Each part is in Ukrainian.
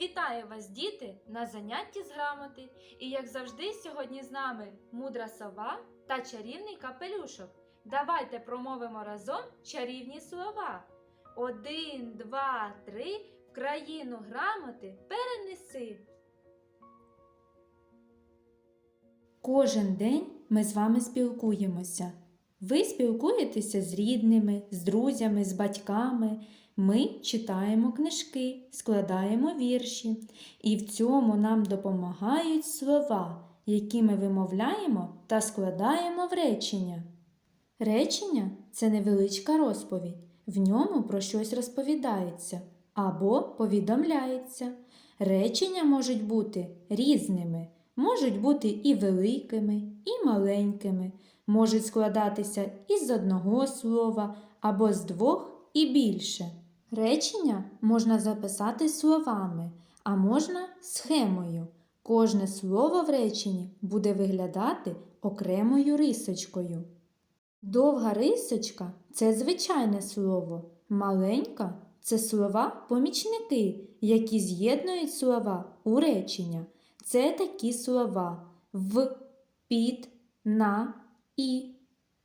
Вітаю вас, діти, на занятті з грамоти. І як завжди, сьогодні з нами мудра сова та чарівний капелюшок. Давайте промовимо разом чарівні слова. Один, два, три. В країну грамоти перенеси. Кожен день ми з вами спілкуємося. Ви спілкуєтеся з рідними, з друзями, з батьками. Ми читаємо книжки, складаємо вірші, і в цьому нам допомагають слова, які ми вимовляємо та складаємо в речення. Речення це невеличка розповідь, в ньому про щось розповідається або повідомляється. Речення можуть бути різними, можуть бути і великими, і маленькими, можуть складатися із одного слова або з двох і більше. Речення можна записати словами, а можна схемою. Кожне слово в реченні буде виглядати окремою рисочкою. Довга рисочка це звичайне слово, маленька це слова-помічники, які з'єднують слова у речення. Це такі слова в, під, на, і.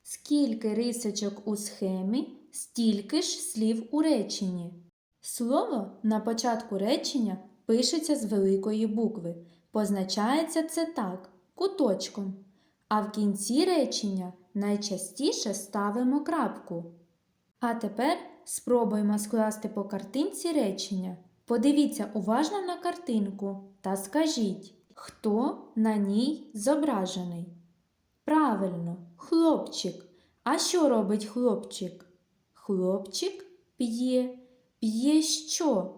Скільки рисочок у схемі, стільки ж слів у реченні. Слово на початку речення пишеться з великої букви. Позначається це так куточком. А в кінці речення найчастіше ставимо крапку. А тепер спробуємо скласти по картинці речення. Подивіться уважно на картинку та скажіть, хто на ній зображений. Правильно, хлопчик. А що робить хлопчик? Хлопчик п'є. П'є що?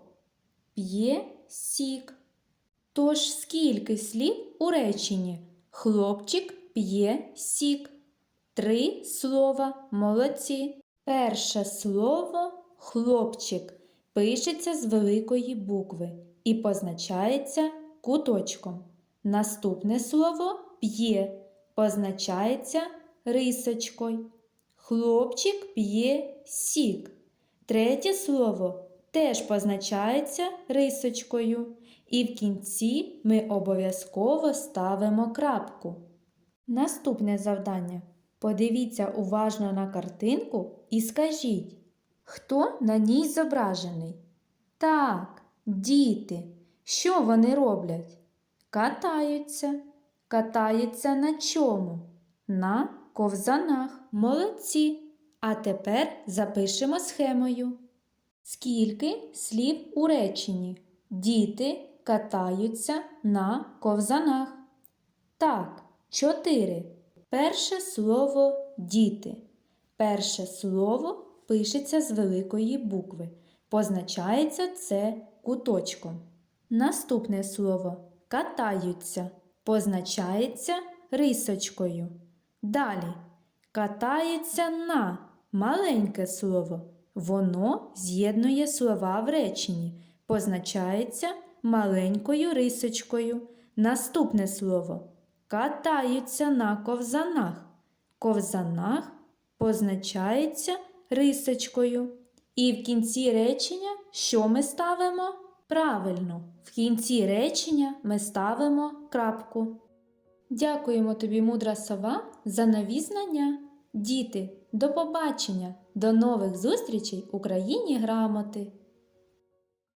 П'є сік. Тож скільки слів у реченні? Хлопчик п'є сік. Три слова молодці. Перше слово хлопчик пишеться з великої букви і позначається куточком. Наступне слово п'є позначається рисочкою. Хлопчик п'є сік. Третє слово теж позначається рисочкою. І в кінці ми обов'язково ставимо крапку. Наступне завдання. Подивіться уважно на картинку і скажіть, хто на ній зображений? Так, діти. Що вони роблять? Катаються. Катаються на чому? На ковзанах. Молодці. А тепер запишемо схемою. Скільки слів у реченні? Діти катаються на ковзанах. Так, чотири. Перше слово діти. Перше слово пишеться з великої букви. Позначається це куточком. Наступне слово катаються. Позначається рисочкою. Далі катається на маленьке слово. Воно з'єднує слова в реченні. Позначається маленькою рисочкою. Наступне слово катаються на ковзанах. Ковзанах позначається рисочкою. І в кінці речення що ми ставимо? Правильно, в кінці речення ми ставимо крапку. Дякуємо тобі, мудра сова, за нові знання. Діти, до побачення, до нових зустрічей в Україні грамоти!